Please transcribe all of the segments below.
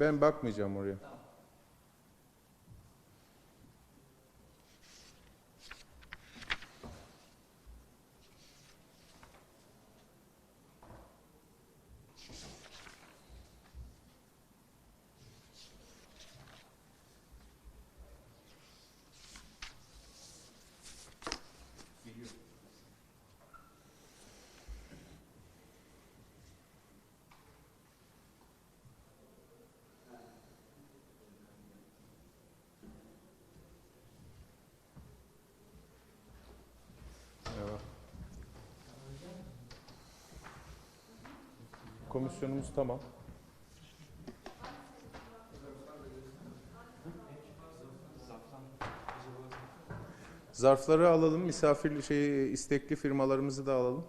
Ben bakmayacağım oraya. Evet. Komisyonumuz tamam. Zarfları alalım, misafir şey istekli firmalarımızı da alalım.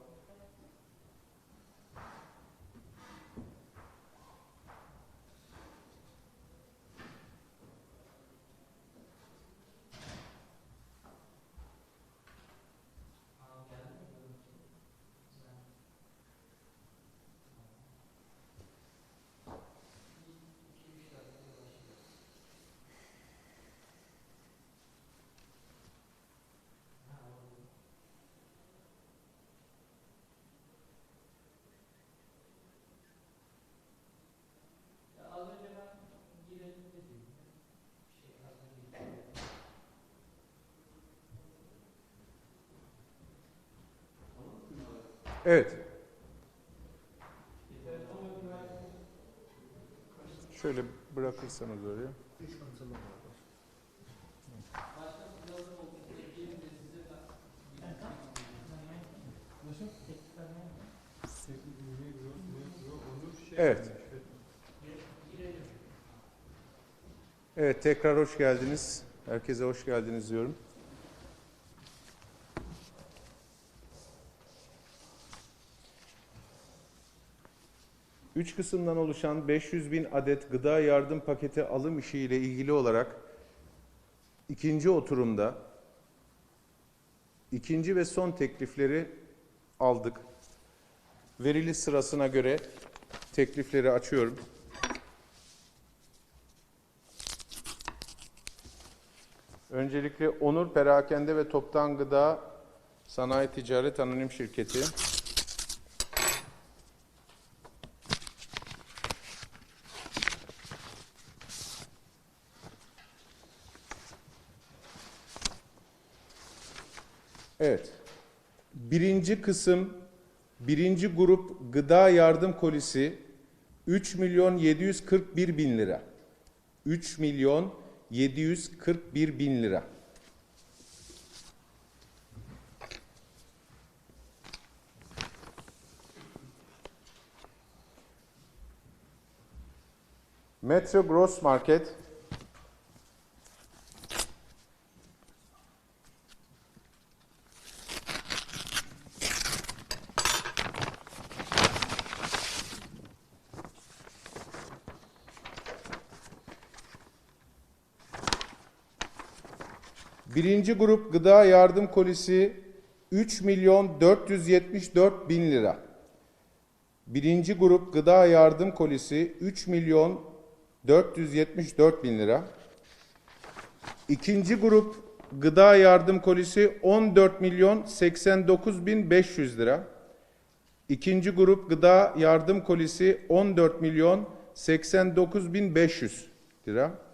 Evet. Şöyle bırakırsanız oraya. Evet. Evet tekrar hoş geldiniz. Herkese hoş geldiniz diyorum. Üç kısımdan oluşan 500 bin adet gıda yardım paketi alım işiyle ilgili olarak ikinci oturumda ikinci ve son teklifleri aldık. Verili sırasına göre teklifleri açıyorum. Öncelikle Onur Perakende ve Toptan Gıda Sanayi Ticaret Anonim Şirketi. Evet. Birinci kısım, birinci grup gıda yardım kolisi 3 milyon 741 bin lira. 3 milyon 741 bin lira. Metro Gross Market Birinci grup gıda yardım kolisi 3 milyon 474 bin lira. Birinci grup gıda yardım kolisi 3 milyon 474 bin lira. İkinci grup gıda yardım kolisi 14 milyon 89 bin 500 lira. İkinci grup gıda yardım kolisi 14 milyon 89 bin 500 lira.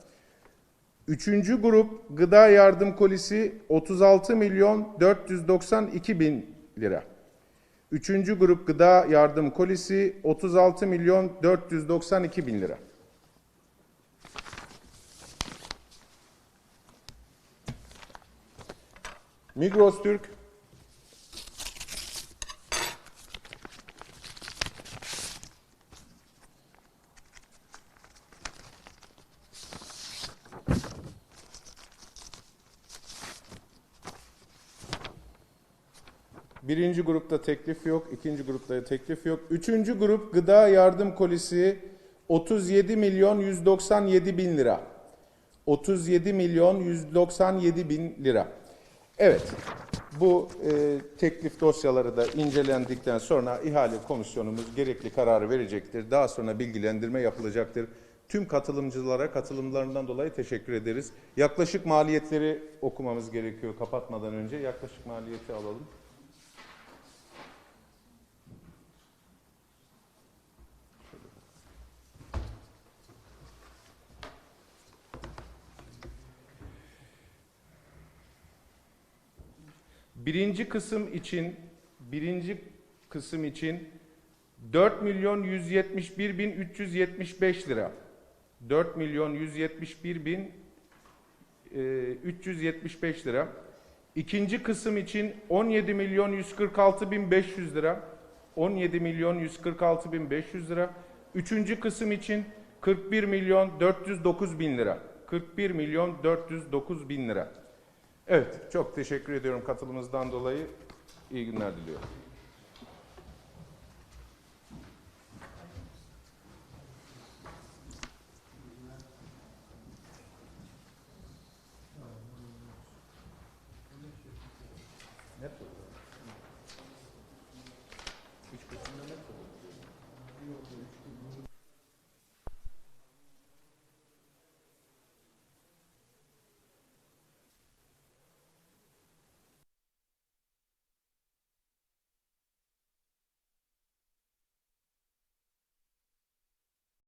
Üçüncü grup gıda yardım kolisi 36 milyon 492 bin lira. Üçüncü grup gıda yardım kolisi 36 milyon 492 bin lira. Migros Türk Birinci grupta teklif yok, ikinci grupta teklif yok. Üçüncü grup gıda yardım kolisi 37 milyon 197 bin lira. 37 milyon 197 bin lira. Evet, bu e, teklif dosyaları da incelendikten sonra ihale komisyonumuz gerekli kararı verecektir. Daha sonra bilgilendirme yapılacaktır. Tüm katılımcılara katılımlarından dolayı teşekkür ederiz. Yaklaşık maliyetleri okumamız gerekiyor kapatmadan önce. Yaklaşık maliyeti alalım. Birinci kısım için birinci kısım için 4 milyon 171 bin 375 lira. 4 milyon 171 bin e, 375 lira. İkinci kısım için 17 milyon 146 bin 500 lira. 17 milyon 146 bin 500 lira. Üçüncü kısım için 41 milyon 409 bin lira. 41 milyon 409 bin lira. Evet, çok teşekkür ediyorum katılımınızdan dolayı. İyi günler diliyorum.